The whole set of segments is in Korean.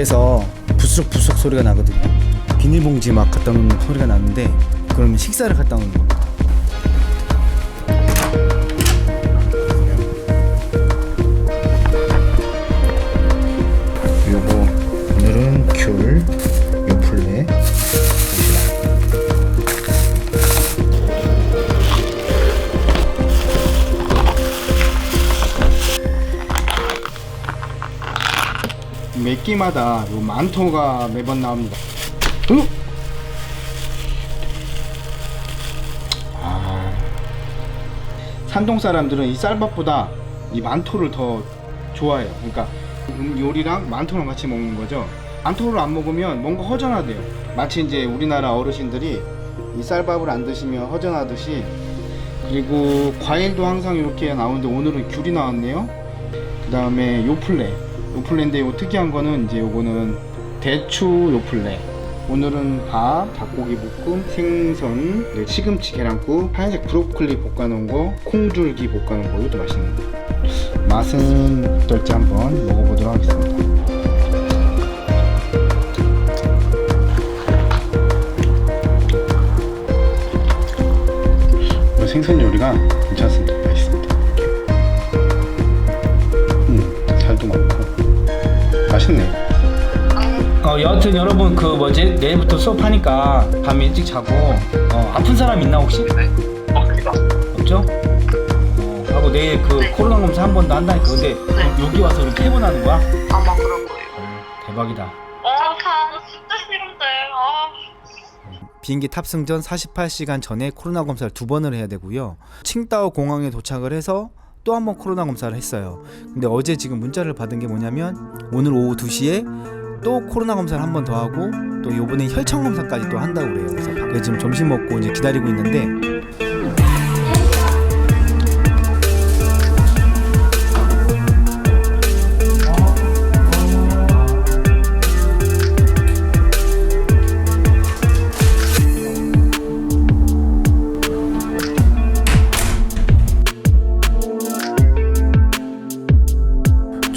밖에서 부스럭부스럭 소리가 나거든요. 비닐봉지 막 갖다 놓는 소리가 나는데 그러면 식사를 갖다 놓는 겁니다. 몇 끼마다 요 만토가 매번 나옵니다. 으! 아, 산동 사람들은 이 쌀밥보다 이 만토를 더 좋아해요. 그러니까 음, 요리랑 만토랑 같이 먹는 거죠. 만토를 안 먹으면 뭔가 허전하대요. 마치 이제 우리나라 어르신들이 이 쌀밥을 안 드시면 허전하듯이 그리고 과일도 항상 이렇게 나오는데 오늘은 귤이 나왔네요. 그 다음에 요플레 요플레인데 요 특이한 거는 이제 요거는 대추 요플레. 오늘은 밥, 닭고기 볶음, 생선, 네, 시금치 계란국, 하얀색 브로콜리 볶아놓은 거, 콩줄기 볶아놓은 거 이것도 맛있는 거. 맛은 어떨지 한번 먹어보도록 하겠습니다. 이 생선 요리가 맛있네 어, 여하튼 여러분 그 뭐지 내일부터 수업하니까 밤 일찍 자고 어, 아픈 사람 있나 혹시? 없습니다. 없죠? 어, 하고 내일 그 네. 코로나 검사 한 번 더 한다니까 근데 네. 여기 와서 이렇게 해보나는 거야? 아마 그럴 거예요. 대박이다 아, 나 진짜 싫은데. 아. 비행기 탑승 전 48시간 전에 코로나 검사를 두 번을 해야 되고요. 칭다오 공항에 도착을 해서 또 한 번 코로나 검사를 했어요. 근데 어제 지금 문자를 받은 게 뭐냐면 오늘 오후 2시에 또 코로나 검사를 한 번 더 하고 또 요번에 혈청 검사까지 또 한다고 그래요. 그래서 지금 점심 먹고 이제 기다리고 있는데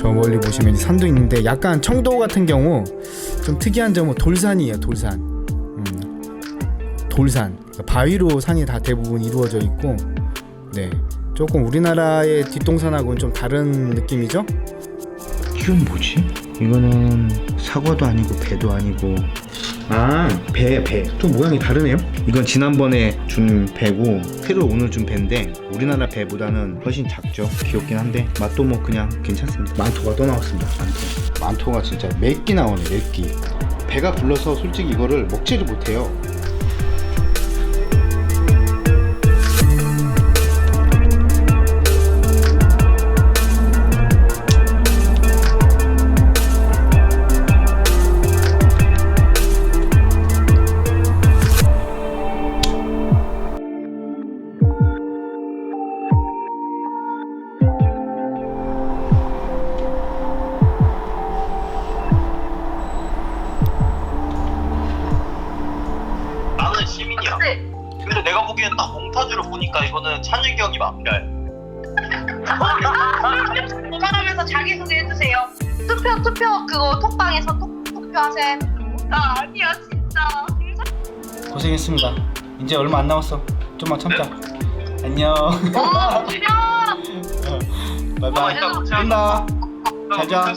저 멀리 보시면 산도 있는데 약간 청도 같은 경우 좀 특이한 점은 돌산이에요 돌산. 음, 돌산. 그러니까 바위로 산이 다 대부분 이루어져 있고 네. 조금 우리나라의 뒷동산하고는 좀 다른 느낌이죠? 이건 뭐지? 이거는 사과도 아니고 배도 아니고 아 배 배. 좀 모양이 다르네요? 이건 지난번에 준 배고 새로 오늘 준 배인데 우리나라 배보다는 훨씬 작죠? 귀엽긴 한데 맛도 뭐 그냥 괜찮습니다. 만토가 또 나왔습니다. 만토. 만토가 진짜 몇 끼 나오네 몇 끼 배가 불러서 솔직히 이거를 먹지를 못해요 근데 내가 보기엔 딱 몽타주를 보니까 이거는 찬일경이 마피아야. 도말하면서 자기 소개 해주세요. 투표 투표 그거 톡방에서 톡, 투표하셈. 나 아니야 진짜. 고생했습니다 이제 얼마 안 남았어 좀만 참자 안녕 어 안녕. 바이바이 어, 끝나 나잘 자.